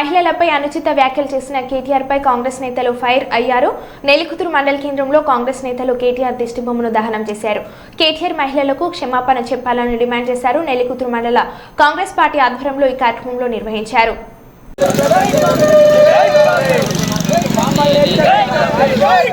మహిళలపై అనుచిత వ్యాఖ్యలు చేసిన కేటీఆర్పై కాంగ్రెస్ నేతలు ఫైర్ అయ్యారు. నెల్లికుతురు మండల కేంద్రంలో కాంగ్రెస్ నేతలు కేటీఆర్ దిష్టిబొమ్మను దహనం చేశారు. కేటీఆర్ మహిళలకు క్షమాపణ చెప్పాలని డిమాండ్ చేశారు. నెల్లికుతురు మండల కాంగ్రెస్ పార్టీ ఆధ్వర్యంలో ఈ కార్యక్రమంలో నిర్వహించారు. జై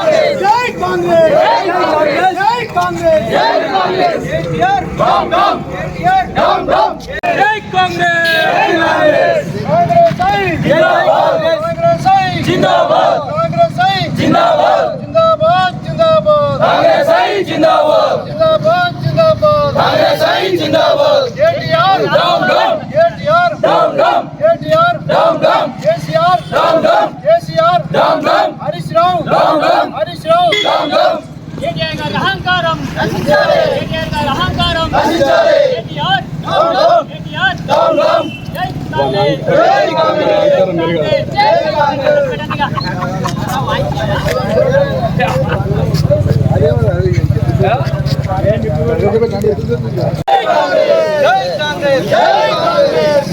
కాంగ్రెస్ జై కాంగ్రెస్ జై కాంగ్రెస్ జై Congress KTR down down KTR down down జై కాంగ్రెస్ కాంగ్రెస్ ఐ జిందాబాద్ కాంగ్రెస్ ఐ జిందాబాద్ కాంగ్రెస్ ఐ జిందాబాద్ జిందాబాద్ జిందాబాద్ కాంగ్రెస్ ఐ జిందాబాద్ జిందాబాద్ జిందాబాద్ Congress I Zindabad. KTR down down KTR down down KTR down down KCR down down KCR. Down down Harish Rao. Down down Harish Rao. Down down KTR గారి అహంకారం. నశించాలి. కేటీఆర్ గారి అహంకారం. నశించాలి. KTR. Down down KTR. Down down జై కాంగ్రెస్ జై కాంగ్రెస్ జై కాంగ్రెస్ గట్టిగా. జై కాంగ్రెస్ జై కాంగ్రెస్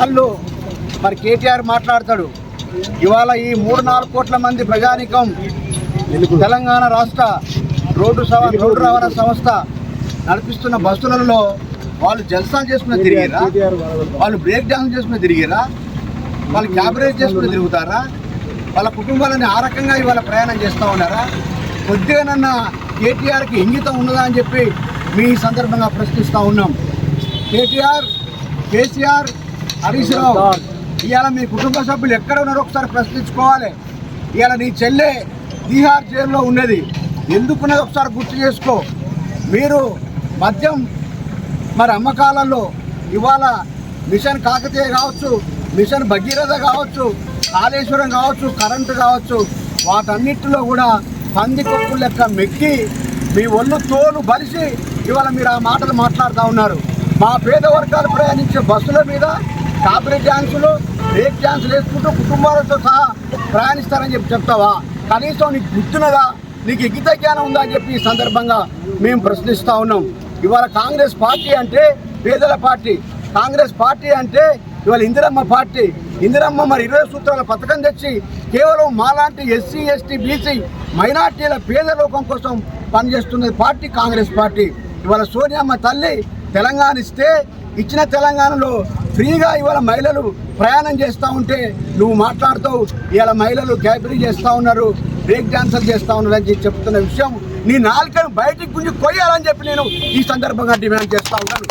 వాళ్ళు మరి కేటీఆర్ మాట్లాడతాడు. ఇవాళ ఈ మూడు నాలుగు కోట్ల మంది ప్రజానికం తెలంగాణ రాష్ట్ర రోడ్డు సవ రోడ్డు రవాణా సంస్థ నడిపిస్తున్న బస్సులలో వాళ్ళు జల్సాలు చేసుకుని తిరిగిరా? వాళ్ళు బ్రేక్ డాన్స్ చేసుకుని తిరిగిరా? వాళ్ళు క్యాబరేజ్ చేసుకుని తిరుగుతారా? వాళ్ళ కుటుంబాలని ఆ రకంగా ఇవాళ ప్రయాణం చేస్తూ ఉన్నారా? కొద్దిగానన్నా కేటీఆర్కి ఇంగితం ఉన్నదా అని చెప్పి మీ సందర్భంగా ప్రశ్నిస్తూ ఉన్నాం. కేటీఆర్ కేసీఆర్ హరీష్ రావు ఇవాళ మీ కుటుంబ సభ్యులు ఎక్కడ ఉన్నారో ఒకసారి ప్రశ్నించుకోవాలి. ఇవాళ నీ చెల్లె బీహార్ జైల్లో ఉన్నది. ఎందుకున్నది ఒకసారి గుర్తు చేసుకో. మీరు మద్యం మరి అమ్మకాలలో ఇవాళ మిషన్ కాకతీయ కావచ్చు మిషన్ భగీరథ కావచ్చు కాళేశ్వరం కావచ్చు కరెంటు కావచ్చు వాటన్నిటిలో కూడా పంది కొక్కు లెక్క మెక్కి మీ ఒళ్ళు తోలు బలిసి ఇవాళ మీరు ఆ మాటలు మాట్లాడుతూ ఉన్నారు. మా పేద వర్గాలు ప్రయాణించే బస్సుల మీద కాపరేట్ డ్యాన్సులు బ్రేక్ డ్యాన్సులు వేసుకుంటూ కుటుంబాలతో సహా ప్రయాణిస్తారని చెప్పి చెప్తావా? కనీసం నీకు గుర్తున్నదా? నీకు ఎగ్గిత జ్ఞానం ఉందా అని చెప్పి ఈ సందర్భంగా మేము ప్రశ్నిస్తూ ఉన్నాం. ఇవాళ కాంగ్రెస్ పార్టీ అంటే పేదల పార్టీ. కాంగ్రెస్ పార్టీ అంటే ఇవాళ ఇందిరమ్మ పార్టీ. ఇందిరమ్మ మరి ఇరవై సూత్రాల పథకం తెచ్చి కేవలం మాలాంటి ఎస్సీ ఎస్టీ బీసీ మైనార్టీల పేద లోకం కోసం పనిచేస్తున్నది పార్టీ కాంగ్రెస్ పార్టీ. ఇవాళ సోనియమ్మ తల్లి తెలంగాణ ఇస్తే ఇచ్చిన తెలంగాణలో ఫ్రీగా ఇవాళ మహిళలు ప్రయాణం చేస్తూ ఉంటే నువ్వు మాట్లాడుతూ ఇవాళ మహిళలు క్యాబరీ చేస్తూ ఉన్నారు బ్రేక్ డాన్సర్ చేస్తూ ఉన్నారు అని చెప్తున్న విషయం నీ నాలుకను బయటికి గుంజి కొయ్యాలని చెప్పి నేను ఈ సందర్భంగా డిమాండ్ చేస్తా ఉన్నాను.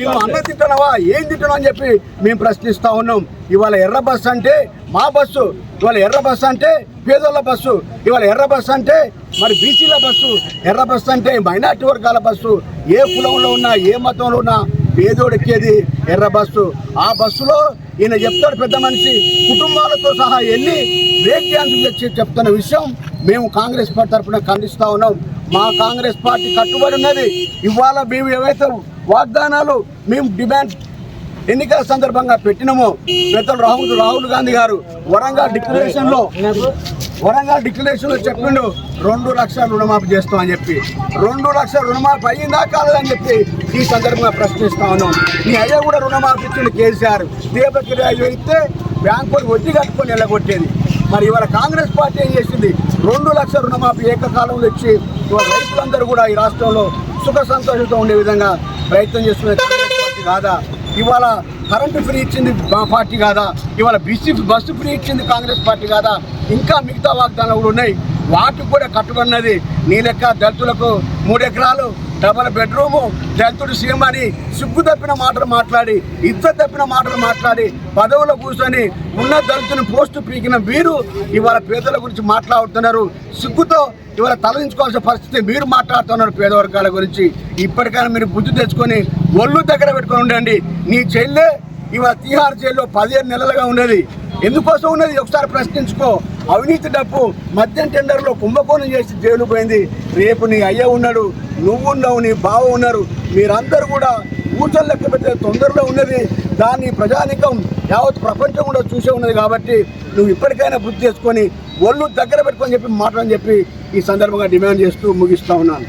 నువ్వు అన్న తింటున్నావా? ఏం తింటున్నావు అని చెప్పి మేము ప్రశ్నిస్తా ఉన్నాం. ఇవాళ ఎర్ర బస్సు అంటే మా బస్సు ఇవాళ ఎర్ర బస్సు అంటే పేదోళ్ళ బస్సు ఇవాళ ఎర్ర బస్సు అంటే మరి బీసీల బస్సు ఎర్ర బస్సు అంటే మైనార్టీ వర్గాల బస్సు ఏ కులంలో ఉన్నా ఏ మతంలో ఉన్నా పేదోడు ఎక్కేది ఎర్ర బస్సు. ఆ బస్సులో ఈయన చెప్తాడు పెద్ద మనిషి కుటుంబాలతో సహా వెళ్ళి బ్రేక్ డ్యాన్స్ చెప్తున్న విషయం మేము కాంగ్రెస్ పార్టీ తరఫున ఖండిస్తూ ఉన్నాం. మా కాంగ్రెస్ పార్టీ కట్టుబడి ఉన్నది. ఇవాళ మేము ఏవైతే వాగ్దానాలు మేము డిమాండ్ ఎన్నికల సందర్భంగా పెట్టినమో పెద్దలు రాహుల్ రాహుల్ గాంధీ గారు వరంగల్ డిక్లరేషన్లో వరంగల్ డిక్లరేషన్లో చెప్పిండు రెండు లక్షల రుణమాఫీ చేస్తామని చెప్పి. రెండు లక్షల రుణమాఫీ అయ్యిందా కాలేదని చెప్పి ఈ సందర్భంగా ప్రశ్నిస్తా ఉన్నాం. నీ అయ్య కూడా రుణమాఫీ ఇచ్చిండు కేసీఆర్. దీపక్ రాజు ఇస్తే బ్యాంకు వడ్డీ కట్టుకొని వెళ్ళగొట్టేది. మరి ఇవాళ కాంగ్రెస్ పార్టీ ఏం చేసింది? రెండు లక్షల రుణమాఫీ ఏకకాలంలో ఇచ్చి రైతులందరూ కూడా ఈ రాష్ట్రంలో సుఖ సంతోషంతో ఉండే విధంగా ప్రయత్నం చేస్తున్న కాంగ్రెస్ పార్టీ కాదా? ఇవాళ కరెంటు ఫ్రీ ఇచ్చింది మా పార్టీ కాదా? ఇవాళ బీసీ బస్సు ఫ్రీ ఇచ్చింది కాంగ్రెస్ పార్టీ కాదా? ఇంకా మిగతా వాగ్దానాలు కూడా ఉన్నాయి. వాటికి కూడా కట్టుబడినది. నీ లెక్క దళితులకు మూడు ఎకరాలు డబల్ బెడ్రూము దళితుడు సీఎం అని సిగ్గు తప్పిన మాటలు మాట్లాడి ఇద్దరు తప్పిన మాటలు మాట్లాడి పదవులో కూర్చొని ఉన్న దళితుని పోస్టు పీకిన మీరు ఇవాళ పేదల గురించి మాట్లాడుతున్నారు. సిగ్గుతో ఇవాళ తలదించుకోవాల్సిన పరిస్థితి మీరు మాట్లాడుతున్నారు పేద వర్గాల గురించి. ఇప్పటికైనా మీరు బుద్ధి తెచ్చుకొని ఒళ్ళు దగ్గర పెట్టుకొని ఉండండి. నీ చెల్లె ఇవాళ తీహార్ జైల్లో పదిహేను నెలలుగా ఉన్నది. ఎందుకోసం ఉన్నది? ఒకసారి ప్రశ్నించుకో. అవినీతి డబ్బు మద్యం టెండర్లో కుంభకోణం చేసి జైలు పోయింది. రేపు నీ అయ్య ఉన్నాడు నువ్వు ఉన్నావు నీ బావ ఉన్నారు. మీరందరూ కూడా ఊచలు లెక్క పెట్టే తొందరలో ఉన్నది. దాన్ని ప్రజానికం యావత్ ప్రపంచం కూడా చూసే ఉన్నది కాబట్టి నువ్వు ఇప్పటికైనా బుద్ధి చేసుకొని ఒళ్ళు దగ్గర పెట్టుకొని చెప్పి మాటలని చెప్పి ఈ సందర్భంగా డిమాండ్ చేస్తూ ముగిస్తా ఉన్నాను.